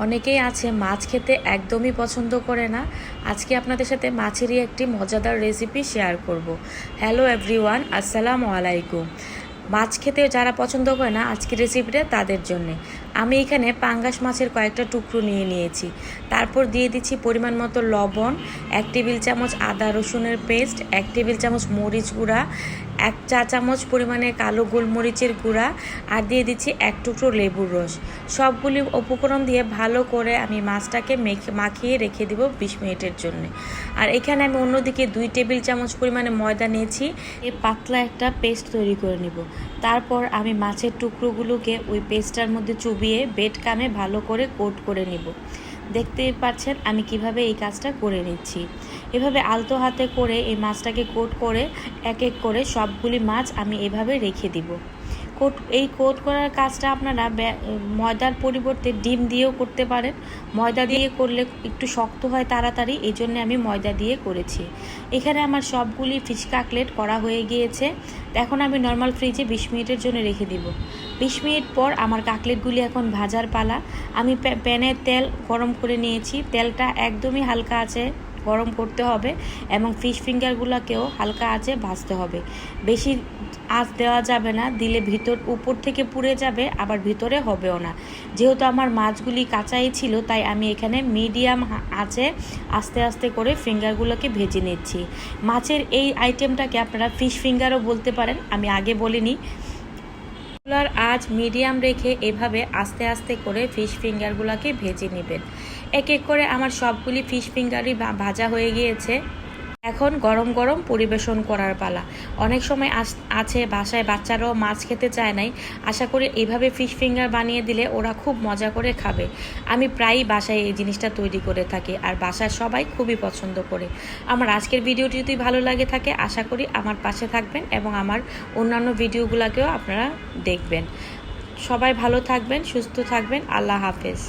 অনেকেই আছে মাছ খেতে একদমই পছন্দ করে না। আজকে আপনাদের সাথে মাছেরই একটি মজাদার রেসিপি শেয়ার করব। হ্যালো এভরিওয়ান আসসালামু আলাইকুম। মাছ খেতে যারা পছন্দ করে না আজকের রেসিপিটা তাদের জন্যে। আমি এখানে পাঙ্গাস মাছের কয়েকটা টুকরো নিয়ে নিয়েছি। তারপর দিয়ে দিচ্ছি পরিমাণ মতো লবণ, এক টেবিল চামচ আদা রসুনের পেস্ট, এক টেবিল চামচ মরিচ গুঁড়া, এক চা চামচ পরিমাণে কালো গোলমরিচের গুঁড়া আর দিয়ে দিচ্ছি এক টুকরো লেবুর রস। সবগুলি উপকরণ দিয়ে ভালো করে আমি মাছটাকে মেখে, মাখিয়ে রেখে দিব বিশ মিনিটের জন্য। আর এখানে আমি অন্যদিকে দুই টেবিল চামচ পরিমাণে ময়দা নিয়েছি। এই পাতলা একটা পেস্ট তৈরি করে নিব। তারপর আমি মাছের টুকরোগুলোকে ওই পেস্টটার মধ্যে চুবিয়ে বেড কামে ভালো করে কোট করে নেব। দেখতে পাচ্ছেন আমি কীভাবে এই কাজটা করে নিচ্ছি। এভাবে আলতো হাতে করে এই মাছটাকে কোট করে, এক এক করে সবগুলি মাছ আমি এভাবে রেখে দিব। কোট, এই কোট করার কাজটা আপনারা ময়দার পরিবর্তে ডিম দিয়েও করতে পারেন। ময়দা দিয়ে করলে একটু শক্ত হয় তাড়াতাড়ি এই জন্য আমি ময়দা দিয়ে করেছি। এখানে আমার সবগুলি ফিশ কাকলেট করা হয়ে গিয়েছে। এখন আমি নর্মাল ফ্রিজে বিশ মিনিটের জন্য রেখে দিব। বিশ মিনিট পর আমার কাকলেটগুলি এখন ভাজার পালা। আমি প্যা- প্যানে তেল গরম করে নিয়েছি। তেলটা একদমই হালকা আছে, গরম করতে হবে এবং ফিশ ফিঙ্গারগুলোকেও হালকা আঁচে ভাজতে হবে। বেশি আঁচ দেওয়া যাবে না, দিলে ভিতর, উপর থেকে পুড়ে যাবে, আবার ভিতরে হবেও না। যেহেতু আমার মাছগুলি কাঁচাই ছিল, তাই আমি এখানে মিডিয়াম আঁচে আস্তে আস্তে করে ফিঙ্গারগুলোকে ভেজে নিচ্ছি। মাছের এই আইটেমটাকে আপনারা ফিশ ফিঙ্গারও বলতে পারেন, আমি আগে বলিনি। চুলার আজ মিডিয়াম রেখে এভাবে আস্তে আস্তে করে ফিশ ফিঙ্গারগুলোকে ভেজে নেবেন। এক এক করে আমার সবগুলি ফিশ ফিঙ্গারই ভাজা হয়ে গিয়েছে। এখন গরম গরম পরিবেশন করার পালা। অনেক সময় আছে বাসায় বাচ্চারাও মাছ খেতে চায় নাই। আশা করি এইভাবে ফিশ ফিঙ্গার বানিয়ে দিলে ওরা খুব মজা করে খাবে। আমি প্রায়ই বাসায় এই জিনিসটা তৈরি করে থাকি আর বাসায় সবাই খুবই পছন্দ করে। আমার আজকের ভিডিওটি যদি ভালো লাগে থাকে, আশা করি আমার পাশে থাকবেন এবং আমার অন্যান্য ভিডিওগুলোকেও আপনারা দেখবেন। সবাই ভালো থাকবেন, সুস্থ থাকবেন। আল্লাহ হাফেজ।